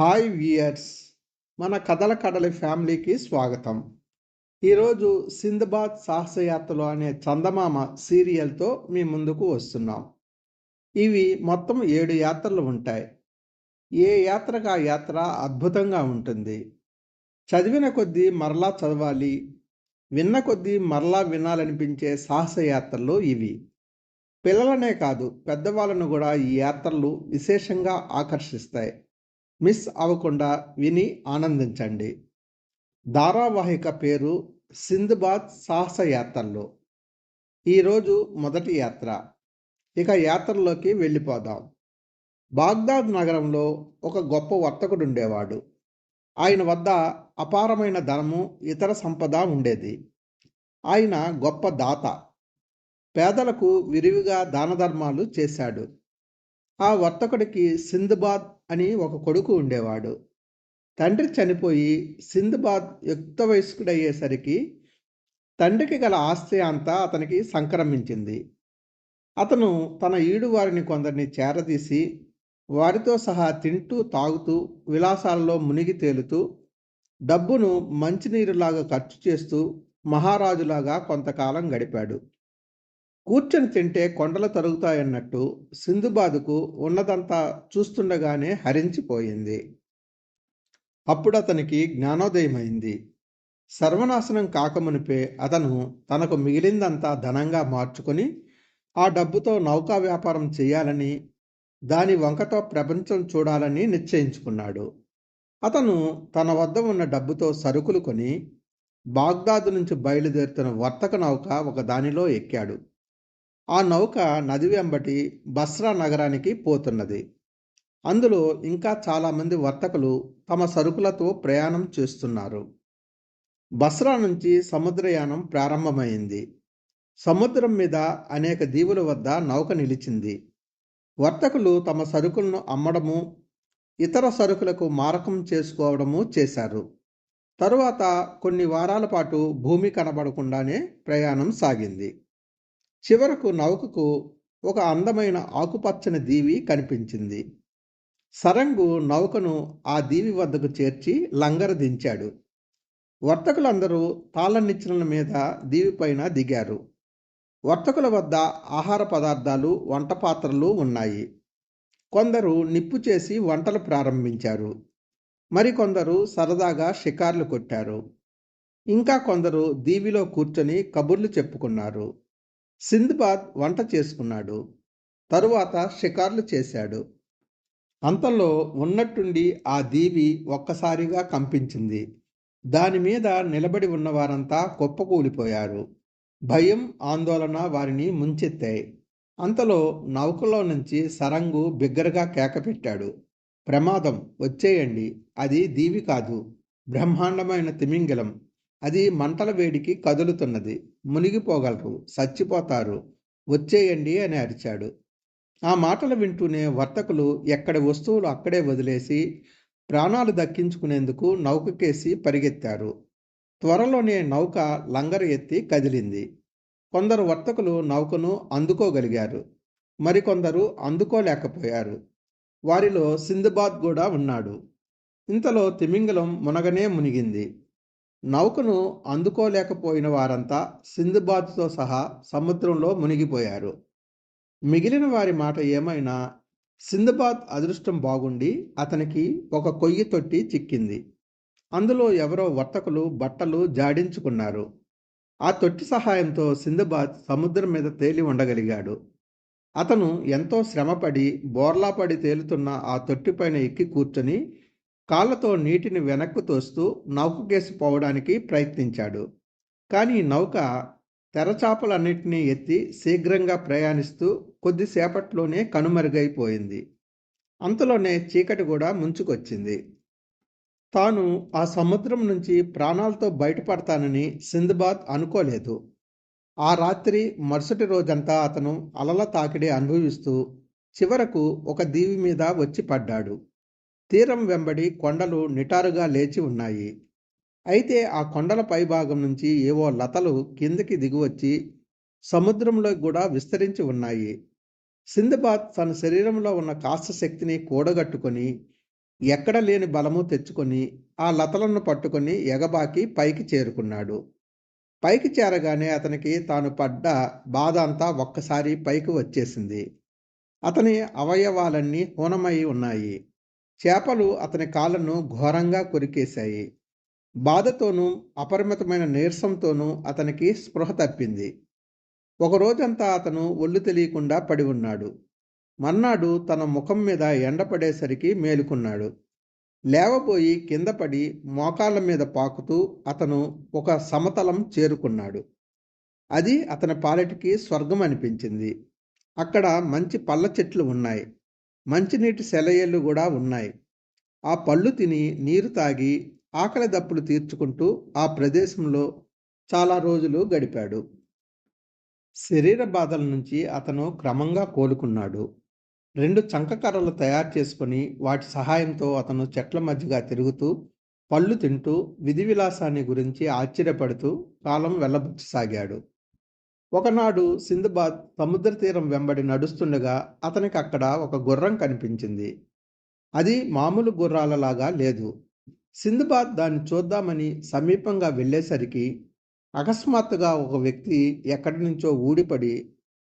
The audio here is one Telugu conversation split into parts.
హాయ్ వియర్స్ మన కథల కడలి ఫ్యామిలీకి స్వాగతం. ఈరోజు సింధబాద్ సాహసయాత్రలు అనే చందమామ సీరియల్తో మీ ముందుకు వస్తున్నాం. ఇవి మొత్తం ఏడు యాత్రలు ఉంటాయి. ఏ యాత్రకు ఆ యాత్ర అద్భుతంగా ఉంటుంది? చదివిన కొద్దీ మరలా చదవాలి. విన్న కొద్దీ మరలా వినాలనిపించే సాహసయాత్రలు ఇవి. పిల్లలనే కాదు పెద్దవాళ్ళను కూడా ఈ యాత్రలు విశేషంగా ఆకర్షిస్తాయి. మిస్ అవ్వకుండా విని ఆనందించండి. ధారావాహిక పేరు సింధుబాద్ సాహస యాత్రలు ఈరోజు మొదటి యాత్ర. ఇక యాత్రలోకి వెళ్ళిపోదాం. బాగ్దాద్ నగరంలో ఒక గొప్ప వర్తకుడు ఉండేవాడు ఆయన వద్ద అపారమైన ధనము ఇతర సంపద ఉండేది. ఆయన గొప్ప దాత. పేదలకు విరివిగా దాన ధర్మాలు చేశాడు. ఆ వర్తకుడికి సింధుబాద్ అని ఒక కొడుకు ఉండేవాడు. తండ్రి చనిపోయి సింధుబాద్ యుక్త వయస్కుడయ్యేసరికి తండ్రికి గల ఆస్తి అంతా అతనికి సంక్రమించింది. అతను తన ఈడు వారిని కొందరిని చేరదీసి వారితో సహా తింటూ తాగుతూ విలాసాల్లో మునిగి తేలుతూ డబ్బును మంచినీరులాగా ఖర్చు చేస్తూ మహారాజులాగా కొంతకాలం గడిపాడు. కూర్చొని తింటే కొండలు తరుగుతాయన్నట్టు సింధుబాదుకు ఉన్నదంతా చూస్తుండగానే హరించిపోయింది. అప్పుడు అతనికి జ్ఞానోదయమైంది. సర్వనాశనం కాకమునిపే అతను తనకు మిగిలిందంతా ధనంగా మార్చుకొని ఆ డబ్బుతో నౌకా వ్యాపారం చేయాలని దాని వంకతో ప్రపంచం చూడాలని నిశ్చయించుకున్నాడు. అతను తన వద్ద ఉన్న డబ్బుతో సరుకులు కొని బాగ్దాదు నుంచి బయలుదేరుతున్న వర్తక నౌక ఒక దానిలో ఎక్కాడు. ఆ నౌక నది వెంబటి బస్రా నగరానికి పోతున్నది. అందులో ఇంకా చాలామంది వర్తకులు తమ సరుకులతో ప్రయాణం చేస్తున్నారు. బస్రా నుంచి సముద్రయానం ప్రారంభమైంది. సముద్రం మీద అనేక దీవుల వద్ద నౌక నిలిచింది. వర్తకులు తమ సరుకులను అమ్మడము ఇతర సరుకులకు మారకం చేసుకోవడము చేశారు. తరువాత కొన్ని వారాల పాటు భూమి కనబడకుండానే ప్రయాణం సాగింది. చివరకు నౌకకు ఒక అందమైన ఆకుపచ్చని దీవి కనిపించింది. సరంగు నౌకను ఆ దీవి వద్దకు చేర్చి లంగర దించాడు. వర్తకులందరూ తాళనిచ్చిన మీద దీవిపైన దిగారు. వర్తకుల వద్ద ఆహార పదార్థాలు వంట పాత్రలు ఉన్నాయి. కొందరు నిప్పు చేసి వంటలు ప్రారంభించారు. మరికొందరు సరదాగా షికార్లు కొట్టారు. ఇంకా కొందరు దీవిలో కూర్చొని కబుర్లు చెప్పుకున్నారు. సింద్బాద్ వంట చేసుకున్నాడు. తరువాత షికార్లు చేశాడు. అంతలో ఉన్నట్టుండి ఆ దీవి ఒక్కసారిగా కంపించింది. దాని మీద నిలబడి ఉన్న వారంతా కుప్పకూలిపోయారు. భయం ఆందోళన వారిని ముంచెత్తాయి. అంతలో నౌకలో నుంచి సరంగు బిగ్గరగా కేకపెట్టాడు ప్రమాదం వచ్చేయండి. అది దీవి కాదు. బ్రహ్మాండమైన తిమింగలం. అది మంటల వేడికి కదులుతున్నది. మునిగిపోగలరు చచ్చిపోతారు వచ్చేయండి అని అరిచాడు. ఆ మాటలు వింటూనే వర్తకులు ఎక్కడి వస్తువులు అక్కడే వదిలేసి ప్రాణాలు దక్కించుకునేందుకు నౌకకేసి పరిగెత్తారు. త్వరలోనే నౌక లంగరు ఎత్తి కదిలింది. కొందరు వర్తకులు నౌకను అందుకోగలిగారు. మరికొందరు అందుకోలేకపోయారు. వారిలో సింధుబాద్ కూడా ఉన్నాడు. ఇంతలో తిమింగలం మునగనే మునిగింది. నౌకను అందుకోలేకపోయిన వారంతా సింధుబాద్తో సహా సముద్రంలో మునిగిపోయారు. మిగిలిన వారి మాట ఏమైనా సింధుబాద్ అదృష్టం బాగుండి అతనికి ఒక కొయ్యి తొట్టి చిక్కింది. అందులో ఎవరో వర్తకులు బట్టలు జాడించుకున్నారు. ఆ తొట్టి సహాయంతో సింధుబాద్ సముద్రం మీద తేలి ఉండగలిగాడు. అతను ఎంతో శ్రమపడి బోర్లాపడి తేలుతున్న ఆ తొట్టిపైన ఎక్కి కూర్చొని కాళ్ళతో నీటిని వెనక్కు తోస్తూ నౌకకేసి పోవడానికి ప్రయత్నించాడు. కానీ నౌక తెరచాపలన్నింటినీ ఎత్తి శీఘ్రంగా ప్రయాణిస్తూ కొద్దిసేపట్లోనే కనుమరుగైపోయింది. అంతలోనే చీకటి కూడా ముంచుకొచ్చింది. తాను ఆ సముద్రం నుంచి ప్రాణాలతో బయటపడతానని సింధుబాద్ అనుకోలేదు. ఆ రాత్రి మరుసటి రోజంతా అతను అలల తాకిడి అనుభవిస్తూ చివరకు ఒక దీవి మీద వచ్చి పడ్డాడు. తీరం వెంబడి కొండలు నిటారుగా లేచి ఉన్నాయి. అయితే ఆ కొండల పైభాగం నుంచి ఏవో లతలు కిందకి దిగువచ్చి సముద్రంలో కూడా విస్తరించి ఉన్నాయి. సింధబాద్ తన శరీరంలో ఉన్న కాస్త శక్తిని కూడగట్టుకొని ఎక్కడ లేని బలము తెచ్చుకొని ఆ లతలను పట్టుకొని ఎగబాకి పైకి చేరుకున్నాడు. పైకి చేరగానే అతనికి తాను పడ్డ బాధ అంతా ఒక్కసారి పైకి వచ్చేసింది. అతని అవయవాలన్నీ హూనమై ఉన్నాయి. చేపలు అతని కాళ్ళను ఘోరంగా కొరికేశాయి. బాధతోనూ అపరిమితమైన నీరసంతోనూ అతనికి స్పృహ తప్పింది. ఒక రోజంతా అతను ఒళ్ళు తెలియకుండా పడి ఉన్నాడు. మర్నాడు తన ముఖం మీద ఎండపడేసరికి మేలుకున్నాడు. లేవబోయి కింద పడి మోకాళ్ళ మీద పాకుతూ అతను ఒక సమతలం చేరుకున్నాడు. అది అతని పాలటికి స్వర్గం అనిపించింది అక్కడ మంచి పళ్ళ చెట్లు ఉన్నాయి. మంచినీటి సెలయేళ్ళు కూడా ఉన్నాయి. ఆ పళ్ళు తిని నీరు తాగి ఆకలి దప్పులు తీర్చుకుంటూ ఆ ప్రదేశంలో చాలా రోజులు గడిపాడు. శరీర బాధల నుంచి అతను క్రమంగా కోలుకున్నాడు. రెండు చంకకర్రలు తయారు చేసుకొని వాటి సహాయంతో అతను చెట్ల మధ్యగా తిరుగుతూ పళ్ళు తింటూ విధి విలాసాన్ని గురించి ఆశ్చర్యపడుతూ కాలం వెళ్ళబుచ్చసాగాడు ఒకనాడు సింధుబాద్ సముద్ర తీరం వెంబడి నడుస్తుండగా అతనికి అక్కడ ఒక గుర్రం కనిపించింది. అది మామూలు గుర్రాలలాగా లేదు. సింధుబాద్ దాన్ని చూద్దామని సమీపంగా వెళ్ళేసరికి అకస్మాత్తుగా ఒక వ్యక్తి ఎక్కడి నుంచో ఊడిపడి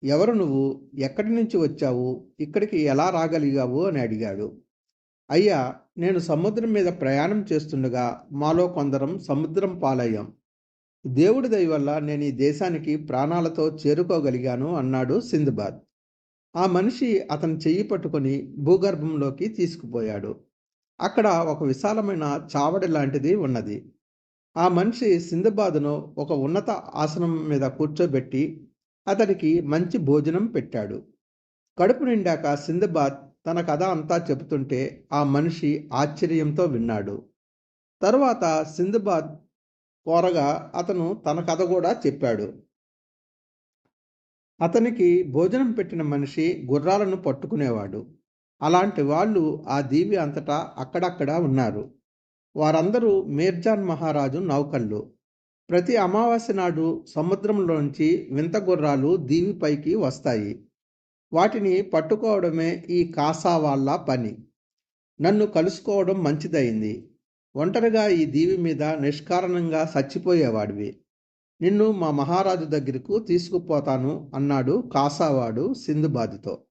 ఎవరు నువ్వు? ఎక్కడి నుంచి వచ్చావు? ఇక్కడికి ఎలా రాగలిగావు? అని అడిగాడు. అయ్యా నేను సముద్రం మీద ప్రయాణం చేస్తుండగా మాలో కొందరం సముద్రం పాలయ్యాం. దేవుడి దయ వల్ల నేను ఈ దేశానికి ప్రాణాలతో చేరుకోగలిగాను అన్నాడు సింధుబాద్. ఆ మనిషి అతని చెయ్యి పట్టుకొని భూగర్భంలోకి తీసుకుపోయాడు. అక్కడ ఒక విశాలమైన చావడి లాంటిది ఉన్నది. ఆ మనిషి సింధుబాదును ఒక ఉన్నత ఆసనం మీద కూర్చోబెట్టి అతనికి మంచి భోజనం పెట్టాడు. కడుపు నిండాక సింధుబాద్ తన కథ అంతా చెబుతుంటే ఆ మనిషి ఆశ్చర్యంతో విన్నాడు. తరువాత సింధుబాద్ కోరగా అతను తన కథ కూడా చెప్పాడు. అతనికి భోజనం పెట్టిన మనిషి గుర్రాలను పట్టుకునేవాడు. అలాంటి వాళ్ళు ఆ దీవి అంతటా అక్కడక్కడ ఉన్నారు. వారందరూ మీర్జాన్ మహారాజు నౌకళ్ళు. ప్రతి అమావాస్య నాడు సముద్రంలోంచి వింత గుర్రాలు దీవిపైకి వస్తాయి. వాటిని పట్టుకోవడమే ఈ కాసా వాళ్ళ పని. నన్ను కలుసుకోవడం మంచిదైంది ఒంటరిగా ఈ దీవి మీద నిష్కారణంగా చచ్చిపోయేవాడివి. నిన్ను మా మహారాజు దగ్గరకు తీసుకుపోతాను అన్నాడు కాసావాడు సింధుబాదుతో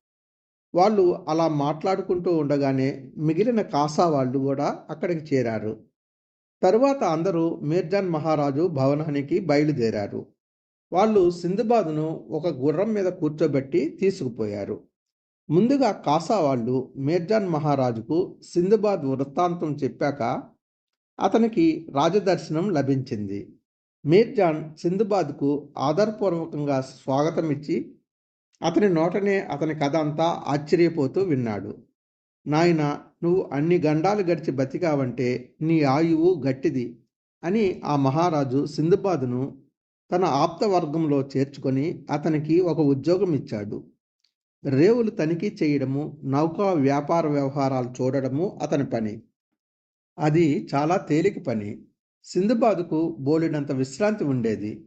వాళ్ళు అలా మాట్లాడుకుంటూ ఉండగానే మిగిలిన కాసా వాళ్ళు కూడా అక్కడికి చేరారు. తరువాత అందరూ మీర్జాన్ మహారాజు భవనానికి బయలుదేరారు. వాళ్ళు సింధుబాదును ఒక గుర్రం మీద కూర్చోబెట్టి తీసుకుపోయారు. ముందుగా కాసా వాళ్ళు మీర్జాన్ మహారాజుకు సింధుబాద్ వృత్తాంతం చెప్పాక అతనికి రాజదర్శనం లభించింది. మీర్జాన్ సింధుబాద్కు ఆధారపూర్వకంగా స్వాగతం ఇచ్చి అతని నోటనే అతని కథ అంతా ఆశ్చర్యపోతూ విన్నాడు. నాయన నువ్వు అన్ని గండాలు గడిచి బతికావంటే నీ ఆయువు గట్టిది అని ఆ మహారాజు సింధుబాదును తన ఆప్తవర్గంలో చేర్చుకొని అతనికి ఒక ఉద్యోగం ఇచ్చాడు రేవులు తనిఖీ చేయడము నౌకా వ్యాపార వ్యవహారాలు చూడడము అతని పని. అది చాలా తేలిక పని. సింధుబాదుకు బోలెడంత విశ్రాంతి ఉండేది.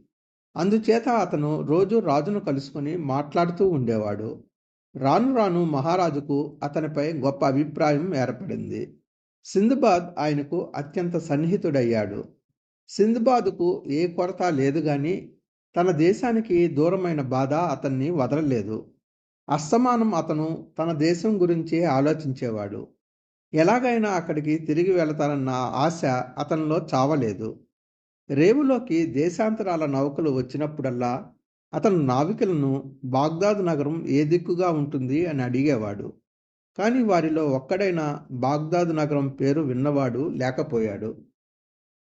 అందుచేత అతను రోజు రాజును కలుసుకొని మాట్లాడుతూ ఉండేవాడు. రాను రాను మహారాజుకు అతనిపై గొప్ప అభిప్రాయం ఏర్పడింది. సింధుబాద్ ఆయనకు అత్యంత సన్నిహితుడయ్యాడు. సింధుబాదుకు ఏ కొరత లేదు గాని తన దేశానికి దూరమైన బాధ అతన్ని వదలలేదు. అస్తమానం అతను తన దేశం గురించి ఆలోచించేవాడు. ఎలాగైనా అక్కడికి తిరిగి వెళతానన్న ఆశ అతనిలో చావలేదు. రేవులోకి దేశాంతరాల నౌకలు వచ్చినప్పుడల్లా అతను నావికులను బాగ్దాద్ నగరం ఏ దిక్కుగా ఉంటుంది అని అడిగేవాడు. కానీ వారిలో ఒక్కడైనా బాగ్దాద్ నగరం పేరు విన్నవాడు లేకపోయాడు.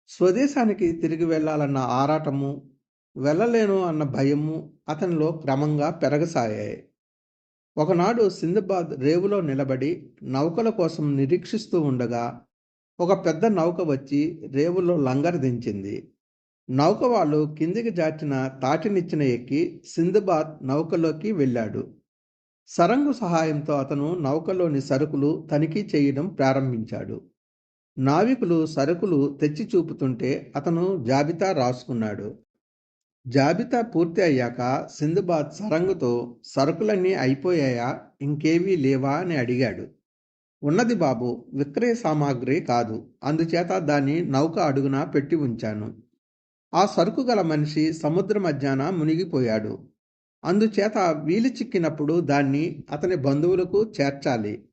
స్వదేశానికి తిరిగి వెళ్ళాలన్న ఆరాటము వెళ్ళలేను అన్న భయము అతనిలో క్రమంగా పెరగసాగాయి. ఒకనాడు సింధబాద్ రేవులో నిలబడి నౌకల కోసం నిరీక్షిస్తూ ఉండగా ఒక పెద్ద నౌక వచ్చి రేవులో లంగర్ దించింది. నౌక వాళ్ళు కిందికి జాచిన తాటినిచ్చిన ఎక్కి సింధబాద్ నౌకలోకి వెళ్ళాడు. సరంగు సహాయంతో అతను నౌకలోని సరుకులు తనిఖీ చేయడం ప్రారంభించాడు. నావికులు సరుకులు తెచ్చి చూపుతుంటే అతను జాబితా రాసుకున్నాడు. జాబితా పూర్తి అయ్యాక సింధుబాద్ సరంగుతో సరుకులన్నీ అయిపోయాయా? ఇంకేవీ లేవా? అని అడిగాడు. ఉన్నది బాబు విక్రయ సామాగ్రి కాదు. అందుచేత దాన్ని నౌక అడుగున పెట్టి ఉంచాను. ఆ సరుకు గల మనిషి సముద్ర మధ్యాన మునిగిపోయాడు. అందుచేత వీలు చిక్కినప్పుడు దాన్ని అతని బంధువులకు చేర్చాలి.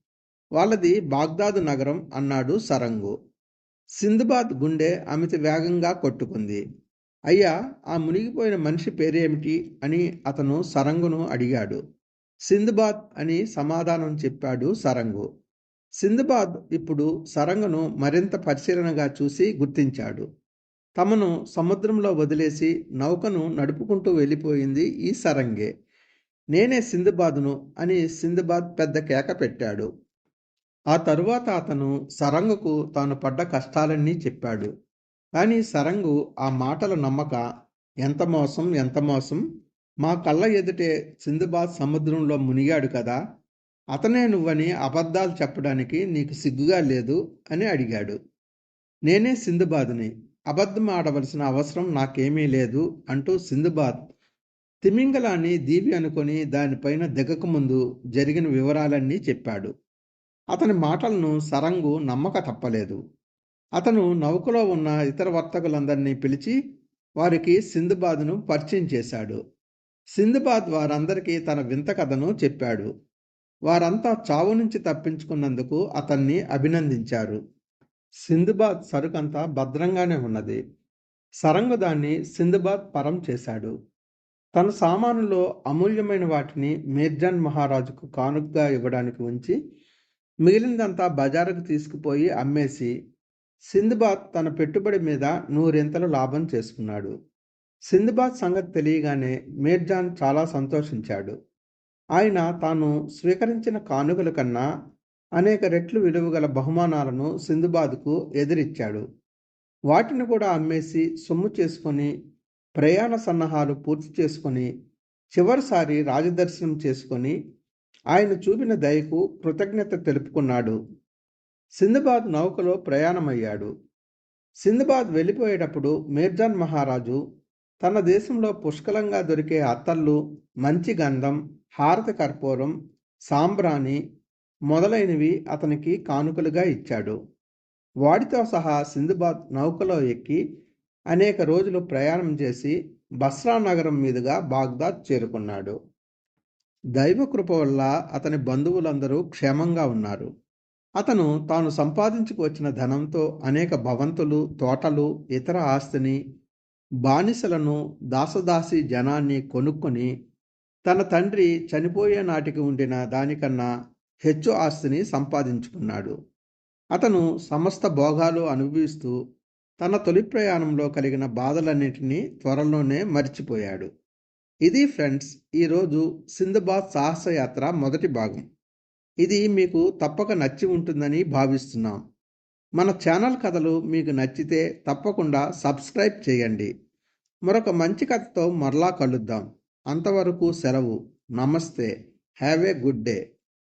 వాళ్ళది బాగ్దాదు నగరం అన్నాడు సరంగు. సింధుబాద్ గుండె అమిత వేగంగా కొట్టుకుంది. అయ్యా ఆ మునిగిపోయిన మనిషి పేరేమిటి? అని అతను సరంగును అడిగాడు. సింధుబాద్ అని సమాధానం చెప్పాడు సరంగు. సింధుబాద్ ఇప్పుడు సరంగును మరింత పరిశీలనగా చూసి గుర్తించాడు. తమను సముద్రంలో వదిలేసి నౌకను నడుపుకుంటూ వెళ్ళిపోయింది ఈ సరంగే. నేనే సింధుబాదును అని సింధుబాద్ పెద్ద కేక పెట్టాడు. ఆ తరువాత అతను సరంగుకు తాను పడ్డ కష్టాలన్నీ చెప్పాడు. కానీ సరంగు ఆ మాటలు నమ్మక ఎంత మోసం ఎంత మోసం? మా కళ్ళ ఎదుటే సింధుబాద్ సముద్రంలో మునిగాడు కదా? అతనే నువ్వని అబద్ధాలు చెప్పడానికి నీకు సిగ్గుగా లేదు? అని అడిగాడు. నేనే సింధుబాదుని. అబద్ధం ఆడవలసిన అవసరం నాకేమీ లేదు అంటూ సింధుబాద్ తిమింగలాన్ని దీవి అనుకొని దానిపైన దిగకముందు జరిగిన వివరాలన్నీ చెప్పాడు. అతని మాటలను సరంగు నమ్మక తప్పలేదు. అతను నౌకలో ఉన్న ఇతర వర్తకులందరినీ పిలిచి వారికి సింధుబాద్ను పరిచయం చేశాడు. సింధుబాద్ వారందరికీ తన వింత కథను చెప్పాడు. వారంతా చావు నుంచి తప్పించుకున్నందుకు అతన్ని అభినందించారు. సింధుబాద్ సరుకంతా భద్రంగానే ఉన్నది. సరంగు దాన్ని సింధుబాద్ పరం చేశాడు. తన సామానులో అమూల్యమైన వాటిని మీర్జాన్ మహారాజుకు కానుకగా ఇవ్వడానికి ఉంచి మిగిలిందంతా బజారుకు తీసుకుపోయి అమ్మేసి సింధుబాద్ తన పెట్టుబడి మీద నూరింతలు లాభం చేసుకున్నాడు. సింధుబాద్ సంగతి తెలియగానే మీర్జాన్ చాలా సంతోషించాడు. ఆయన తాను స్వీకరించిన కానుకల కన్నా అనేక రెట్లు విలువగల బహుమానాలను సింధుబాద్కు ఎదిరిచ్చాడు. వాటిని కూడా అమ్మేసి సొమ్ము చేసుకొని ప్రయాణ సన్నాహాలు పూర్తి చేసుకొని చివరిసారి రాజదర్శనం చేసుకొని ఆయన చూపిన దయకు కృతజ్ఞత తెలుపుకున్నాడు. సింధుబాద్ నౌకలో ప్రయాణమయ్యాడు. సింధుబాద్ వెళ్ళిపోయేటప్పుడు మీర్జాన్ మహారాజు తన దేశంలో పుష్కలంగా దొరికే అత్తళ్ళు మంచి గంధం హారతి కర్పూరం సాంబ్రాణి మొదలైనవి అతనికి కానుకలుగా ఇచ్చాడు. వాడితో సహా సింధుబాద్ నౌకలో ఎక్కి అనేక రోజులు ప్రయాణం చేసి బస్రా నగరం మీదుగా బాగ్దాద్ చేరుకున్నాడు. దైవకృప వల్ల అతని బంధువులందరూ క్షేమంగా ఉన్నారు. అతను తాను సంపాదించుకు వచ్చిన ధనంతో అనేక భవంతులు తోటలు ఇతర ఆస్తిని బానిసలను దాసదాసి జనాన్ని కొనుక్కొని తన తండ్రి చనిపోయే నాటికి ఉండిన దానికన్నా హెచ్చు ఆస్తిని సంపాదించుకున్నాడు. అతను సమస్త భోగాలు అనుభవిస్తూ తన తొలి ప్రయాణంలో కలిగిన బాధలన్నింటినీ త్వరలోనే మర్చిపోయాడు. ఇది ఫ్రెండ్స్ ఈరోజు సింధబాద్ సాహసయాత్ర మొదటి భాగం. ఇది మీకు తప్పక నచ్చి ఉంటుందని భావిస్తున్నాం. మన ఛానల్ కథలు మీకు నచ్చితే తప్పకుండా సబ్స్క్రైబ్ చేయండి. మరొక మంచి కథతో మరలా కలుద్దాం. అంతవరకు సెలవు. నమస్తే. Have a good day.